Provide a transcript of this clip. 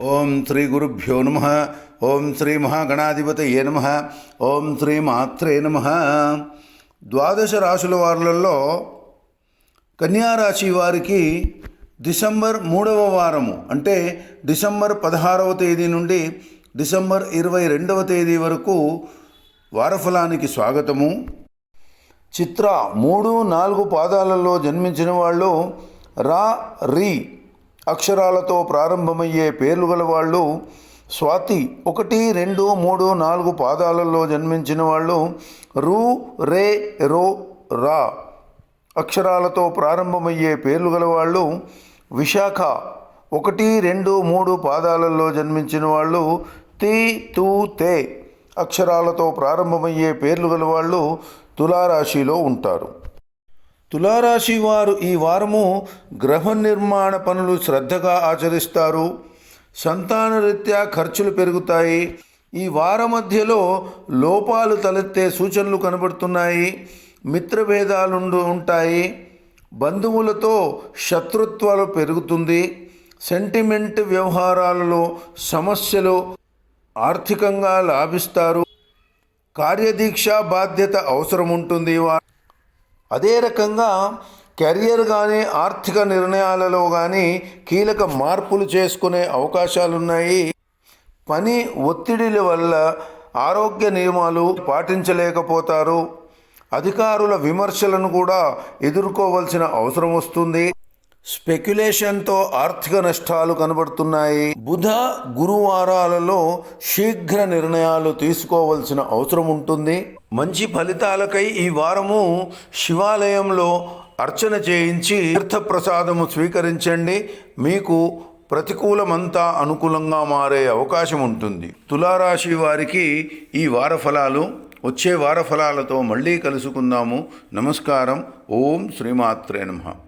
ఓం శ్రీ గురుభ్యో నమ. ఓం శ్రీ మహాగణాధిపతయే నమ. ఓం శ్రీ మాత్రే నమ. ద్వాదశ రాశుల వారులలో కన్యారాశి వారికి డిసెంబర్ మూడవ వారము అంటే డిసెంబర్ పదహారవ తేదీ నుండి డిసెంబర్ ఇరవై రెండవ తేదీ వరకు వారఫలానికి స్వాగతము. చిత్ర మూడు నాలుగు పాదాలలో జన్మించిన వాళ్ళు రా రీ అక్షరాలతో ప్రారంభమయ్యే పేర్లు గల వాళ్ళు స్వాతి ఒకటి రెండు మూడు నాలుగు పాదాలలో జన్మించిన వాళ్ళు రు రే రో రా. అక్షరాలతో ప్రారంభమయ్యే పేర్లు గల వాళ్ళు విశాఖ ఒకటి రెండు మూడు పాదాలలో జన్మించిన వాళ్ళు తి తూ తే. అక్షరాలతో ప్రారంభమయ్యే పేర్లు గల వాళ్ళు తులారాశిలో ఉంటారు. తులారాశి వారు ఈ వారము గృహ నిర్మాణ పనులు శ్రద్ధగా ఆచరిస్తారు. సంతానరీత్యా ఖర్చులు పెరుగుతాయి. ఈ వార మధ్యలో లోపాలు తలెత్తే సూచనలు కనబడుతున్నాయి. మిత్రభేదాలు ఉంటాయి. బంధువులతో శత్రుత్వాలు పెరుగుతుంది. సెంటిమెంట్ వ్యవహారాలలో సమస్యలు ఆర్థికంగా లాభిస్తారు. కార్యదీక్ష బాధ్యత అవసరం ఉంటుంది వారు అదే రకంగా కెరియర్ కానీ ఆర్థిక నిర్ణయాలలో కానీ కీలక మార్పులు చేసుకునే అవకాశాలున్నాయి. పని ఒత్తిడిల వల్ల ఆరోగ్య నియమాలు పాటించలేకపోతారు. అధికారుల విమర్శలను కూడా ఎదుర్కోవలసిన అవసరం వస్తుంది. స్పెక్యులేషన్తో ఆర్థిక నష్టాలు కనబడుతున్నాయి. బుధ గురువారాలలో శీఘ్ర నిర్ణయాలు తీసుకోవలసిన అవసరం ఉంటుంది. మంచి ఫలితాలకై ఈ వారము శివాలయంలో అర్చన చేయించి తీర్థప్రసాదము స్వీకరించండి. మీకు ప్రతికూలమంతా అనుకూలంగా మారే అవకాశం ఉంటుంది. తులారాశి వారికి ఈ వార ఫలాలు వచ్చే వార ఫలాలతో మళ్ళీ కలుసుకుందాము. నమస్కారం. ఓం శ్రీమాత్రే నమః.